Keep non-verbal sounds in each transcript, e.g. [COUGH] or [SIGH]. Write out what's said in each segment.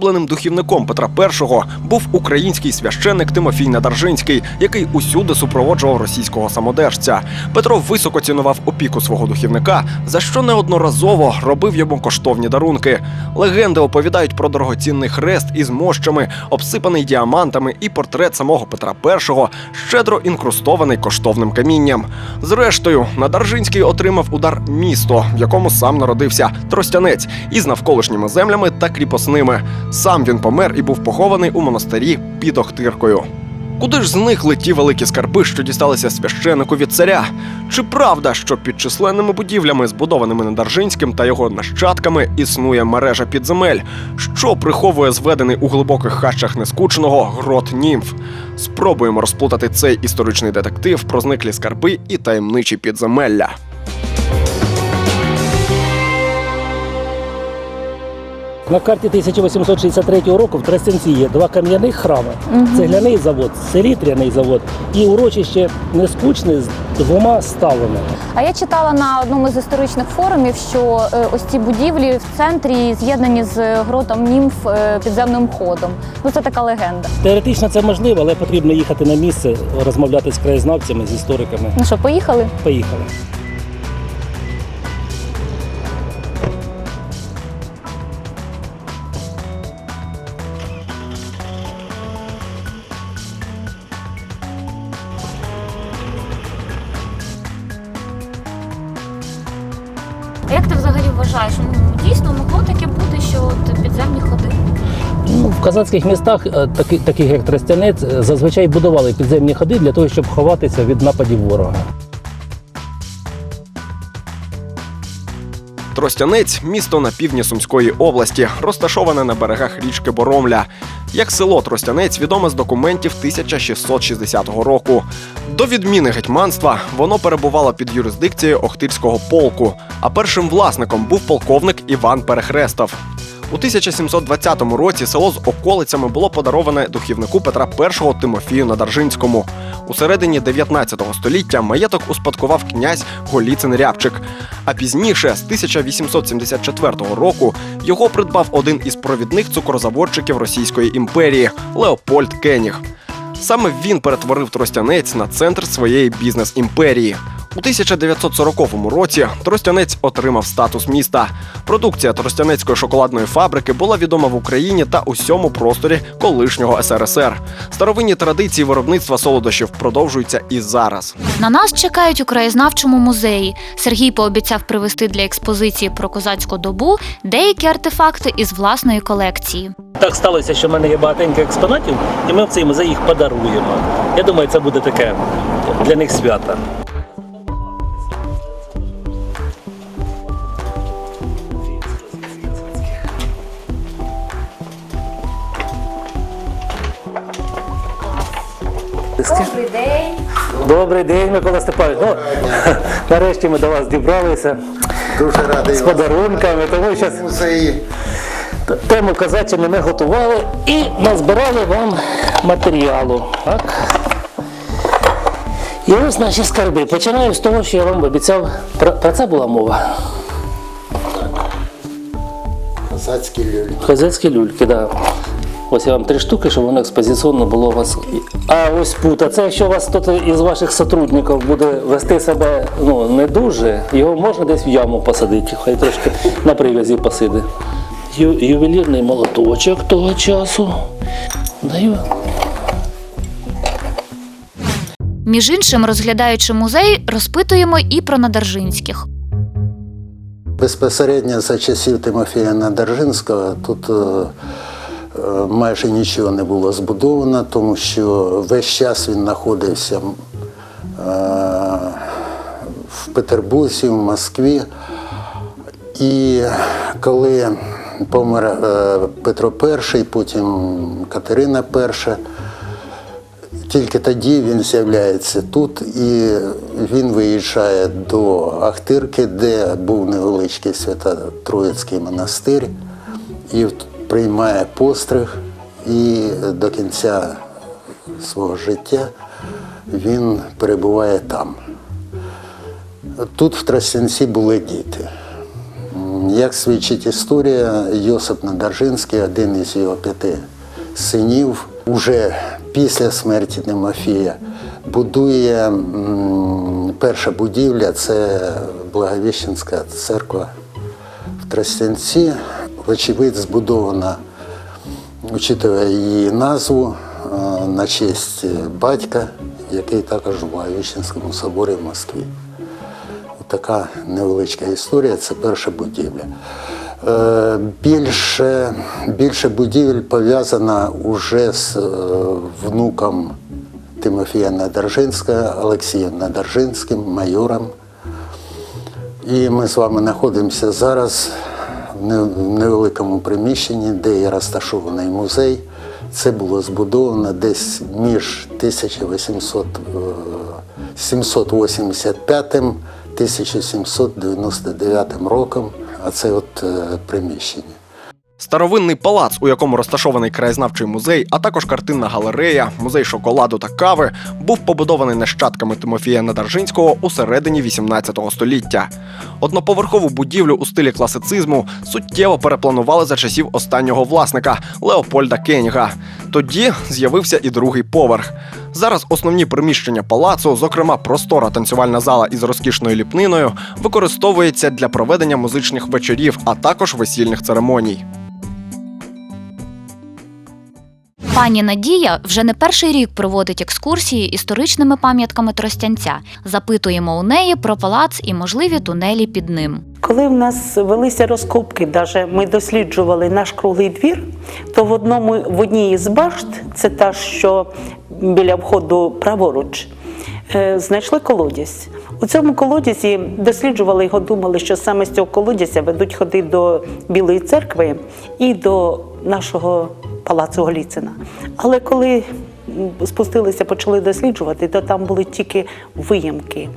Улюбленим духівником Петра І був український священник Тимофій Надаржинський, який усюди супроводжував російського самодержця. Петро високо цінував опіку свого духівника, за що неодноразово робив йому коштовні дарунки. Легенди оповідають про дорогоцінний хрест із мощами, обсипаний діамантами і портрет самого Петра І, щедро інкрустований коштовним камінням. Зрештою, Надаржинський отримав удар місто, в якому сам народився Тростянець, із навколишніми землями та кріпосними. Сам він помер і був похований у монастирі під Охтиркою. Куди ж зникли ті великі скарби, що дісталися священику від царя? Чи правда, що під численними будівлями, збудованими Надаржинським та його нащадками, існує мережа підземель, що приховує зведений у глибоких хащах нескучного грот німф? Спробуємо розплутати цей історичний детектив про зниклі скарби і таємничі підземелля. На карті 1863 року в Тростянці є два кам'яних храми: цегляний завод, селітряний завод і урочище нескучне з двома ставами. А я читала на одному з історичних форумів, що е, ось ці будівлі в центрі з'єднані з гротом німф е, підземним ходом. Ну це така легенда. Теоретично це можливо, але потрібно їхати на місце, розмовляти з краєзнавцями, з істориками. Ну що, поїхали? Поїхали. Ну, містах, е, таки- таких як Тростянець, е, зазвичай будували підземні ходи для того, щоб ховатися від нападів ворога. Тростянець місто на півдні Сумської області, розташоване на берегах річки Боромля. Як село Тростянець відоме з документів 1660 року. До відміни гетьманства воно перебувало під юрисдикцією Охтирського полку, а першим власником був полковник Іван Перехрестов. У 1720 році село з околицями було подароване духівнику Петра І Тимофію Надаржинському. У середині 19 століття маєток успадкував князь Голіцин Рябчик. А пізніше, з 1874 року, його придбав один із провідних цукрозаводчиків Російської імперії Леопольд Кеніг. Саме він перетворив Тростянець на центр своєї бізнес-імперії. У 1940 році Тростянець отримав статус міста. Продукція Тростянецької шоколадної фабрики була відома в Україні та усьому просторі колишнього СРСР. Старовинні традиції виробництва солодощів продовжуються і зараз. На нас чекають у краєзнавчому музеї. Сергій пообіцяв привезти для експозиції про козацьку добу деякі артефакти із власної колекції. Так сталося, що в мене є багатенько експонатів, і ми в цей музей їх подаруємо. Я думаю, це буде таке для них свято. Добрий день. Добрий день, Микола Степанович. Ну, [LAUGHS] нарешті ми до вас дібралися Дуже радий з вас подарунками, тому що музеї. тему казачини ми готували і назбирали вам матеріалу. Так? І ось наші скарби. Починаю з того, що я вам обіцяв. Про, про це була мова. Козацькі люльки. Козацькі люльки, так. Да. Ось я вам три штуки, щоб воно експозиційно було у вас. А ось пута. Це якщо у вас хтось із ваших сотрудників буде вести себе ну, не дуже, його можна десь в яму посадити, хай трошки на привязі посиде. Ю, ювелірний молоточок того часу. Даю. Між іншим, розглядаючи музей, розпитуємо і про Надаржинських. Безпосередньо за часів Тимофія Надержинського тут е, майже нічого не було збудовано, тому що весь час він знаходився е, в Петербурзі, в Москві. І коли помер е, Петро І, потім Катерина І, тільки тоді він з'являється тут і він виїжджає до Ахтирки, де був невеличкий Свято-Троїцький монастир, і приймає постриг. І до кінця свого життя він перебуває там. Тут в Тростянці були діти. Як свідчить історія, Йосип Надаржинський, один із його п'яти синів, уже після смерті Тимофія, будує перша будівля це Благовіщенська церква в Тростянці. Вочевидь, збудована, учитывая її назву, е, на честь батька, який також в Благовіщенському соборі в Москві. Така невеличка історія це перша будівля. Е, Більше, більше будівель пов'язана уже з е, внуком Тимофія Надержинського, Олексієм Надержинським, майором. І ми з вами знаходимося зараз невеликому приміщенні, де є розташований музей. Це було збудовано десь між 1785-1799 роком, а це от е, приміщення. Старовинний палац, у якому розташований краєзнавчий музей, а також картинна галерея, музей шоколаду та кави, був побудований нащадками Тимофія Надаржинського у середині 18 століття. Одноповерхову будівлю у стилі класицизму суттєво перепланували за часів останнього власника Леопольда Кеніга. Тоді з'явився і другий поверх. Зараз основні приміщення палацу, зокрема простора танцювальна зала із розкішною ліпниною, використовується для проведення музичних вечорів, а також весільних церемоній. Пані Надія вже не перший рік проводить екскурсії історичними пам'ятками Тростянця. Запитуємо у неї про палац і можливі тунелі під ним. Коли в нас велися розкопки, даже ми досліджували наш круглий двір, то в одному в одній із башт, це та, що біля входу праворуч, е, знайшли колодязь. У цьому колодязі досліджували його, думали, що саме з цього колодязя ведуть ходи до Білої церкви і до нашого палацу Голіцина. Але коли спустилися, почали досліджувати, то там були тільки виямки,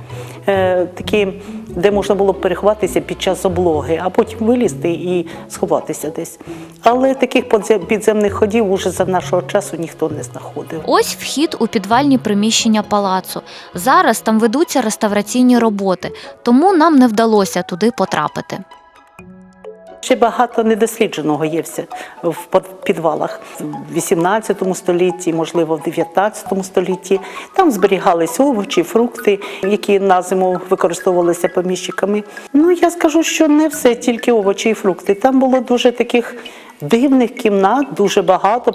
е, такі, де можна було переховатися під час облоги, а потім вилізти і сховатися десь. Але таких підземних ходів уже за нашого часу ніхто не знаходив. Ось вхід у підвальні приміщення палацу. Зараз там ведуться реставраційні роботи, тому нам не вдалося туди потрапити. Ще багато недослідженого є в підвалах в 18 столітті, можливо, в 19 столітті. Там зберігались овочі, фрукти, які на зиму використовувалися поміщиками. Ну я скажу, що не все тільки овочі і фрукти. Там було дуже таких дивних кімнат, дуже багато.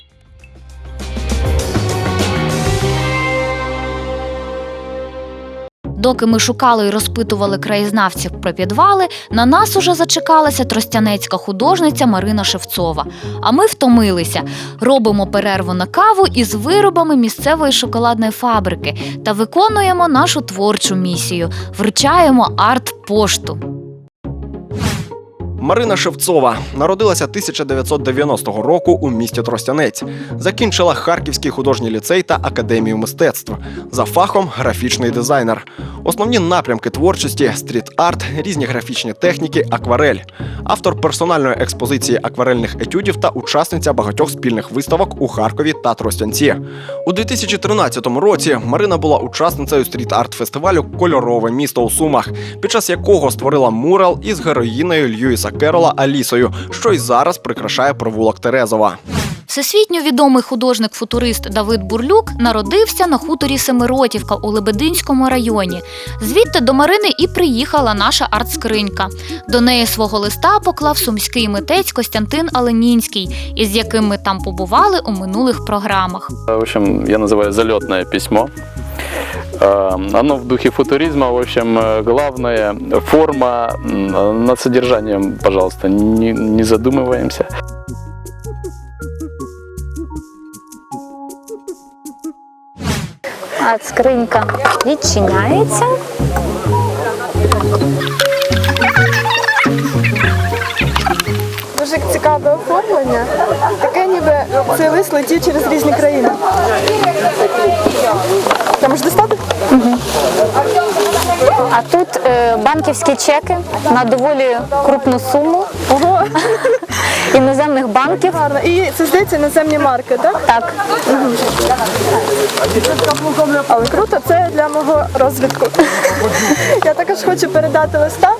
Доки ми шукали і розпитували краєзнавців про підвали, на нас уже зачекалася тростянецька художниця Марина Шевцова. А ми втомилися. Робимо перерву на каву із виробами місцевої шоколадної фабрики та виконуємо нашу творчу місію. Вручаємо арт-пошту. Марина Шевцова народилася 1990 року у місті Тростянець. Закінчила Харківський художній ліцей та академію мистецтв. За фахом графічний дизайнер. Основні напрямки творчості стріт-арт, різні графічні техніки, акварель. Автор персональної експозиції акварельних етюдів та учасниця багатьох спільних виставок у Харкові та Тростянці. У 2013 році Марина була учасницею стріт-арт фестивалю Кольорове місто у Сумах, під час якого створила мурал із героїнею Льюіса Керола Алісою, що й зараз прикрашає провулок Терезова. Всесвітньо відомий художник-футурист Давид Бурлюк народився на хуторі Семиротівка у Лебединському районі. Звідти до Марини і приїхала наша арт-скринька. До неї свого листа поклав сумський митець Костянтин Аленінський, із яким ми там побували у минулих програмах. В общем, я называю залетное письмо. Э, Оно в духе футуризма, в общем, э, главное форма. М, Над содержанием, пожалуйста, не, не задумываемся. А скринька відчиняється. Дуже цікаве оформлення. Таке ніби цей лист летів через різні країни. Там ж достати? А тут е, банківські чеки на доволі крупну суму Ого, [LAUGHS] іноземних банків. гарно. І це здається іноземні марки, так? Так, Але круто, це для мого розвитку. [LAUGHS] Я також хочу передати листа.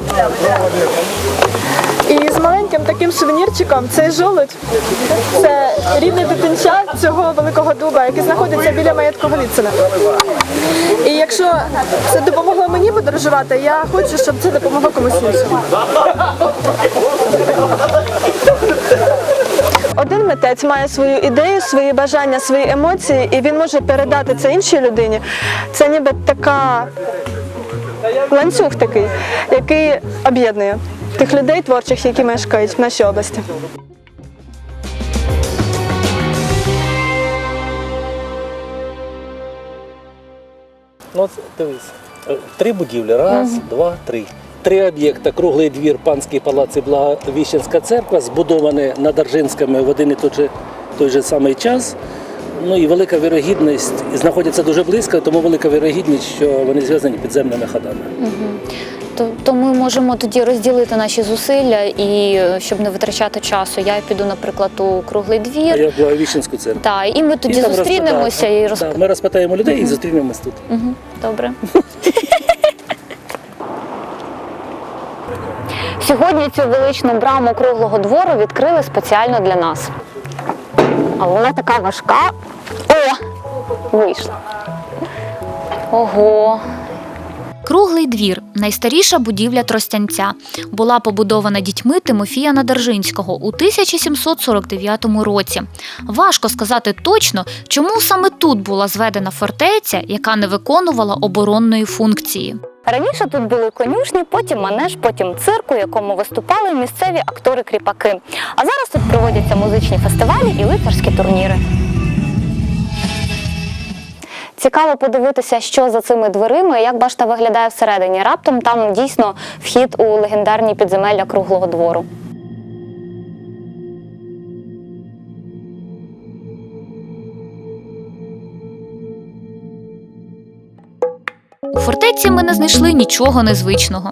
І з маленьким таким сувенірчиком цей жолудь це рідний дитинча цього великого дуба, який знаходиться біля маєтку Голіцина. Це допомогло мені подорожувати, я хочу, щоб це допомогло комусь іншому. Один митець має свою ідею, свої бажання, свої емоції, і він може передати це іншій людині. Це ніби така ланцюг такий, який об'єднує тих людей творчих, які мешкають в нашій області. Ну, дивись, е, три будівлі. Раз, два, три. Три об'єкти. Круглий двір, панський палац і Благовіщенська церква, збудовані на Даржинському в один і той же, той же самий час. Ну і велика вірогідність, знаходяться дуже близько, тому велика вірогідність, що вони зв'язані підземними ходами. То, то ми можемо тоді розділити наші зусилля і е, щоб не витрачати часу. Я піду, наприклад, у круглий А двір. я в Благовіщенську церкву. Та, і ми тоді І зустрінемося і розп... Да, Ми розпитаємо людей і зустрінемось тут. Мгм, Добре. [LAUGHS] Сьогодні цю величну браму круглого двору відкрили спеціально для нас. Але вона така важка. О! Вийшла. Ого. Круглий двір найстаріша будівля Тростянця. Була побудована дітьми Тимофія Надержинського у 1749 році. Важко сказати точно, чому саме тут була зведена фортеця, яка не виконувала оборонної функції. Раніше тут були конюшні, потім манеж, потім цирк, у якому виступали місцеві актори-кріпаки. А зараз тут проводяться музичні фестивалі і лицарські турніри. Цікаво подивитися, що за цими дверима як башта виглядає всередині. Раптом там дійсно вхід у легендарні підземелля круглого двору. У фортеці ми не знайшли нічого незвичного.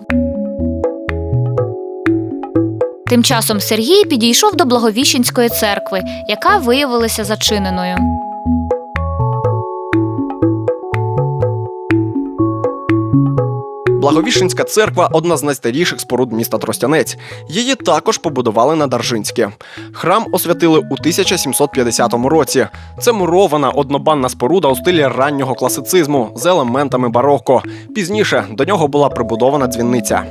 Тим часом Сергій підійшов до Благовіщенської церкви, яка виявилася зачиненою. Благовіщенська церква одна з найстаріших споруд міста Тростянець. Її також побудували на Даржинське. Храм освятили у 1750 році. Це мурована однобанна споруда у стилі раннього класицизму з елементами бароко. Пізніше до нього була прибудована дзвіниця.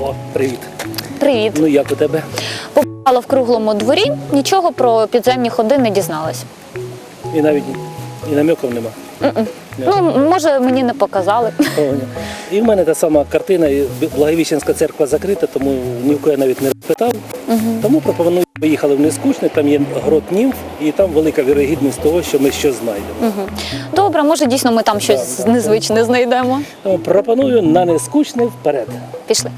О, привіт. Привіт! Ну як у тебе? Побувала в круглому дворі, нічого про підземні ходи не дізналась. І навіть і намеків нема. Ну, може, мені не показали. І в мене та сама картина, і Благовіщенська церква закрита, тому ні в кого я навіть не розпитав. Тому пропоную, поїхали в Нескучне, там є грот німф, і там велика вірогідність того, що ми щось знайдемо. Добре, може дійсно ми там щось незвичне знайдемо. Тому пропоную на Нескучне вперед. Пішли.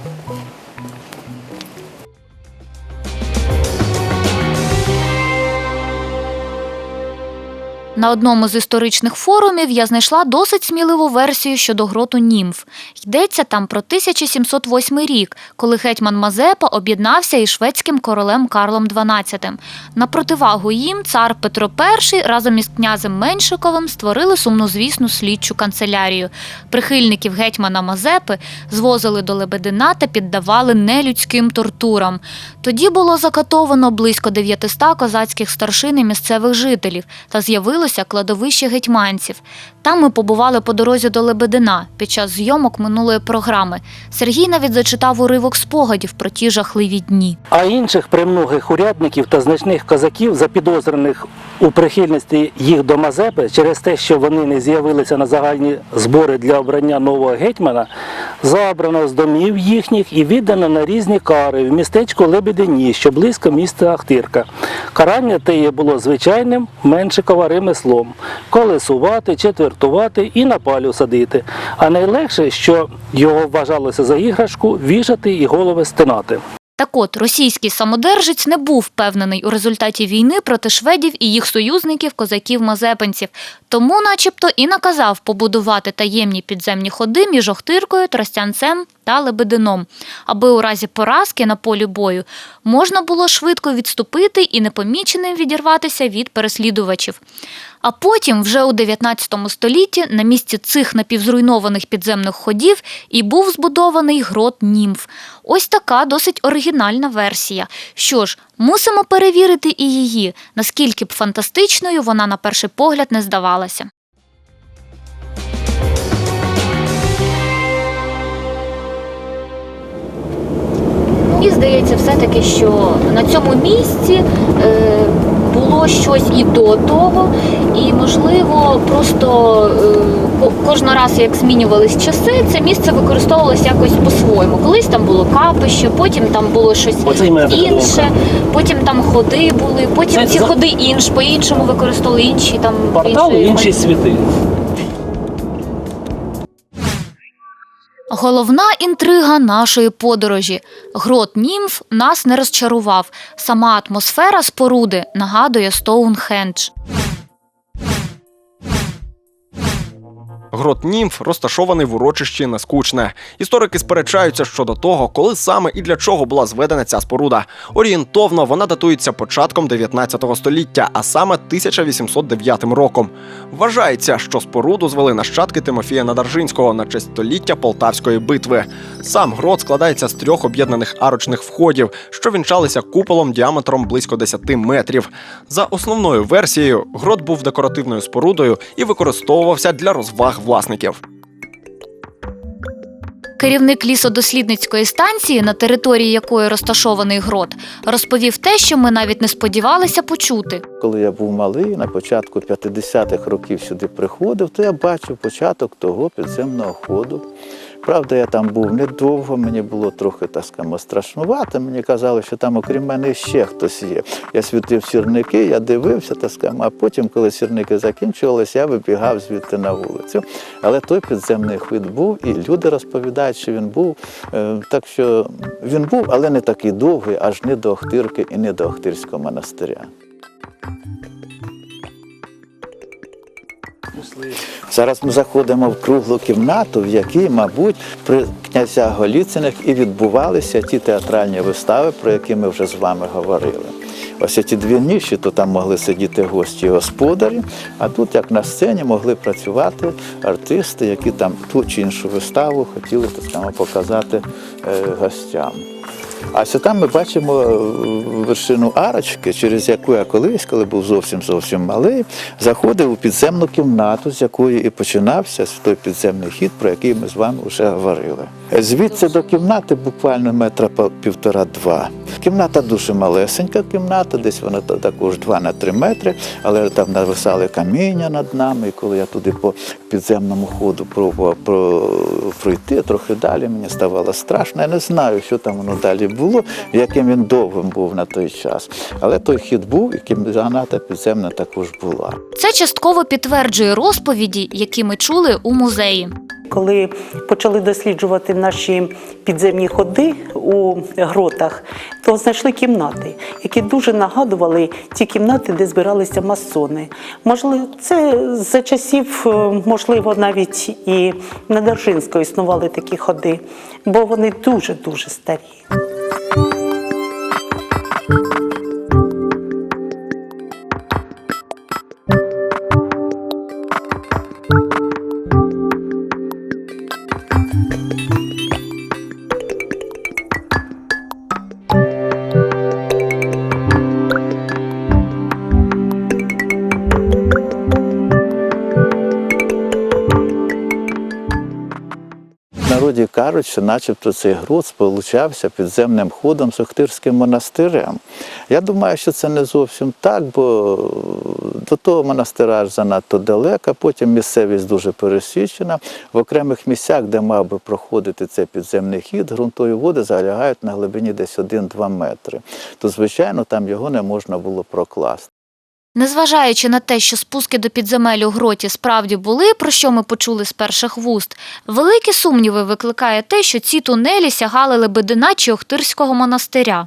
На одному з історичних форумів я знайшла досить сміливу версію щодо гроту німф. Йдеться там про 1708 рік, коли гетьман Мазепа об'єднався із шведським королем Карлом XII. На противагу їм цар Петро І разом із князем Меншиковим створили сумнозвісну слідчу канцелярію. Прихильників гетьмана Мазепи звозили до Лебедина та піддавали нелюдським тортурам. Тоді було закатовано близько 900 козацьких старшин і місцевих жителів та з'явилося кладовище гетьманців. Там ми побували по дорозі до Лебедина під час зйомок минулої програми. Сергій навіть зачитав уривок спогадів про ті жахливі дні. А інших примногих урядників та значних козаків, запідозрених у прихильності їх до Мазепи через те, що вони не з'явилися на загальні збори для обрання нового гетьмана, забрано з домів їхніх і віддано на різні кари в містечку Лебедині, що близько міста Ахтирка. Карання теє було звичайним меншикова ремеслом колесувати, четвертувати і на палю садити. А найлегше, що його вважалося за іграшку, вішати і голови стинати. Так от, російський самодержець не був впевнений у результаті війни проти шведів і їх союзників козаків-мазепинців, тому, начебто, і наказав побудувати таємні підземні ходи між Охтиркою, Тростянцем та Лебедином, аби у разі поразки на полі бою можна було швидко відступити і непоміченим відірватися від переслідувачів. А потім, вже у 19 столітті, на місці цих напівзруйнованих підземних ходів і був збудований грот Німф. Ось така досить оригінальна версія. Що ж, мусимо перевірити і її, наскільки б фантастичною вона на перший погляд не здавалася. І здається, все-таки, що на цьому місці е, було щось і до того, і можливо, просто е, ко- кожного разу, як змінювались часи, це місце використовувалося якось по-своєму. Колись там було капище, потім там було щось Оце інше, потім там ходи були, потім Це ці за- ходи інш, по-іншому використовували інші там Портал інші- інші світи. Головна інтрига нашої подорожі. Грот Німф нас не розчарував. Сама атмосфера споруди нагадує Стоунхендж. Грот Німф розташований в урочищі Нескучне. Історики сперечаються щодо того, коли саме і для чого була зведена ця споруда. Орієнтовно вона датується початком 19 століття, а саме 1809 роком. Вважається, що споруду звели нащадки Тимофія Надаржинського на честь століття Полтавської битви. Сам грот складається з трьох об'єднаних арочних входів, що вінчалися куполом діаметром близько 10 метрів. За основною версією, грот був декоративною спорудою і використовувався для розваг власників. Керівник лісодослідницької станції, на території якої розташований грот, розповів те, що ми навіть не сподівалися почути. Коли я був малий, на початку 50-х років сюди приходив, то я бачив початок того підземного ходу. Правда, я там був недовго, мені було трохи так скажемо, страшнувато. Мені казали, що там, окрім мене, ще хтось є. Я світив сірники, я дивився, так скажемо, а потім, коли сірники закінчувалися, я вибігав звідти на вулицю. Але той підземний хід був, і люди розповідають, що він був. Е, Так що він був, але не такий довгий, аж не до Охтирки і не до Охтирського монастиря. Зараз ми заходимо в круглу кімнату, в якій, мабуть, при князя Голіциних і відбувалися ті театральні вистави, про які ми вже з вами говорили. Ось ці дві ніші, то там могли сидіти гості і господарі, а тут, як на сцені, могли працювати артисти, які там ту чи іншу виставу хотіли так само показати е, гостям. А ось там ми бачимо е, вершину арочки, через яку я колись, коли був зовсім зовсім малий, заходив у підземну кімнату, з якої і починався той підземний хід, про який ми з вами вже говорили. Звідси до кімнати буквально метра півтора-два. Кімната дуже малесенька кімната, десь вона та- також 2 на 3 метри, але там нависали каміння над нами. І коли я туди по підземному ходу пробував про, пройти трохи далі, мені ставало страшно. Я не знаю, що там воно далі було, яким він довгим був на той час. Але той хід був, і кімната підземна також була. Це частково підтверджує розповіді, які ми чули у музеї. Коли почали досліджувати наші підземні ходи у гротах, то знайшли кімнати, які дуже нагадували ті кімнати, де збиралися масони. Можливо, це за часів, е, можливо, навіть і на Держинського існували такі ходи, бо вони дуже дуже старі. Що начебто цей грот сполучався підземним ходом з Охтирським монастирем. Я думаю, що це не зовсім так, бо до того монастира аж занадто далеко, потім місцевість дуже пересічена. В окремих місцях, де мав би проходити цей підземний хід, ґрунтові води залягають на глибині десь 1-2 метри. То, звичайно, там його не можна було прокласти. Незважаючи на те, що спуски до підземель у гроті справді були, про що ми почули з перших вуст, великі сумніви викликає те, що ці тунелі сягали Лебедина чи Охтирського монастиря.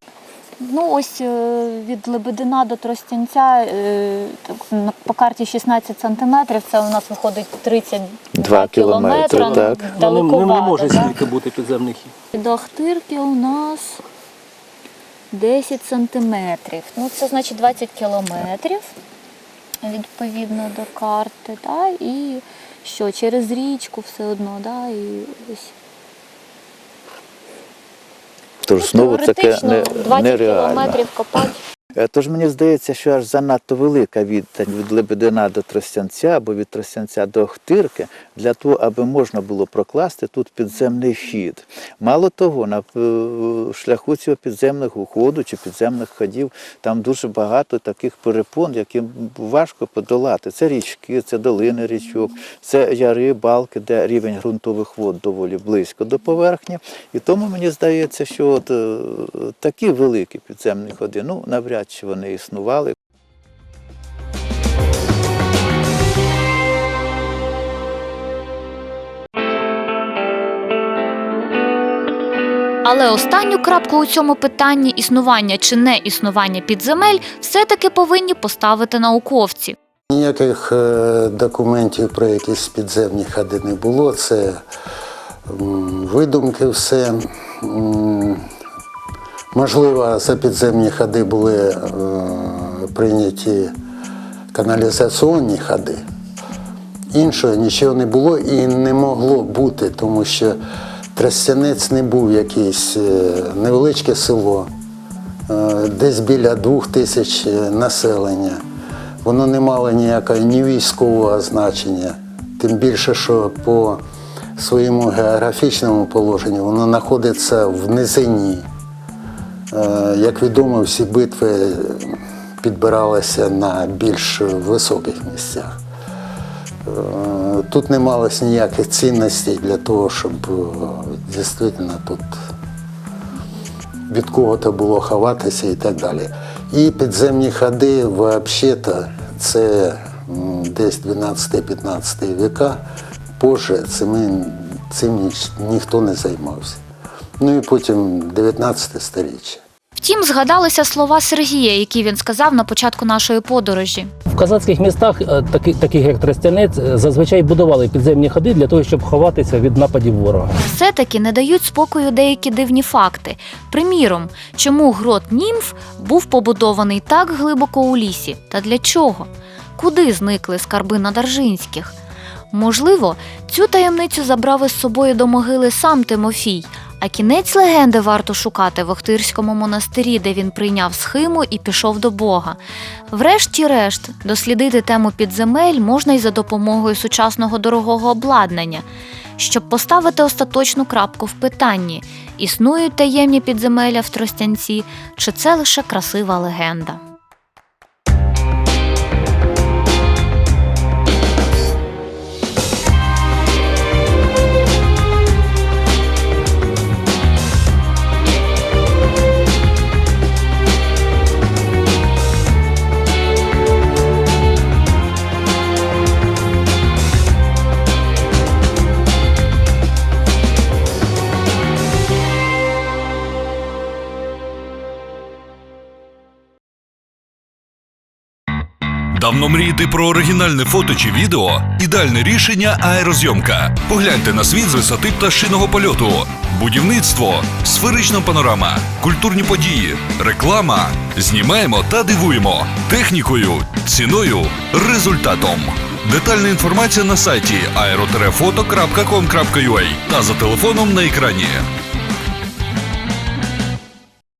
Ну, ось е, від Лебедина до Тростянця е, по карті 16 сантиметрів, це у нас виходить 32 Два кілометри, кілометри. так. Ну, не, не, не може стільки бути підземний хід. До Ахтирки у нас 10 сантиметрів. Ну, це значить 20 кілометрів. відповідно до карти, да, і що через річку все одно, да, і ось. Тож знову таке не, 20 нереально. кілометрів копати. Е, Тож мені здається, що аж занадто велика відстань від Лебедина до Тростянця або від Тростянця до Охтирки для того, аби можна було прокласти тут підземний хід. Мало того, на е, шляху цього підземного ходу чи підземних ходів там дуже багато таких перепон, які важко подолати. Це річки, це долини річок, це яри, балки, де рівень ґрунтових вод доволі близько до поверхні. І тому мені здається, що от, е, такі великі підземні ходи, ну навряд чи вони існували. Але останню крапку у цьому питанні існування чи не існування підземель все-таки повинні поставити науковці. Ніяких е, документів про якісь підземні ходи не було. Це видумки все. Можливо, за підземні ходи були е, прийняті каналізаційні ходи. Іншого нічого не було і не могло бути, тому що Тростянець не був якийсь е, невеличке село, е, десь біля двох тисяч населення. Воно не мало ніякого ні військового значення, тим більше, що по своєму географічному положенню воно знаходиться в низині. Е, Як відомо, всі битви підбиралися на більш високих місцях. Е, Тут не малось ніяких цінностей для того, щоб е, дійсно тут від кого-то було ховатися і так далі. І підземні ходи, взагалі-то, це десь 12-15 віка. Позже цим, цим ніхто не займався. Ну і потім 19 сторіччя. Втім, згадалися слова Сергія, які він сказав на початку нашої подорожі. В казацьких містах, е, таки- таких як Тростянець, е, зазвичай будували підземні ходи для того, щоб ховатися від нападів ворога. Все-таки не дають спокою деякі дивні факти. Приміром, чому грот німф був побудований так глибоко у лісі та для чого? Куди зникли скарби Надаржинських? Можливо, цю таємницю забрав із собою до могили сам Тимофій, а кінець легенди варто шукати в Охтирському монастирі, де він прийняв схиму і пішов до Бога. Врешті-решт, дослідити тему підземель можна й за допомогою сучасного дорогого обладнання. Щоб поставити остаточну крапку в питанні, існують таємні підземелля в Тростянці, чи це лише красива легенда. Давно мрієте про оригінальне фото чи відео? Ідеальне рішення аерозйомка. Погляньте на світ з висоти пташиного польоту, будівництво, сферична панорама, культурні події, реклама. Знімаємо та дивуємо технікою, ціною, результатом. Детальна інформація на сайті aeroterefoto.com.ua та за телефоном на екрані.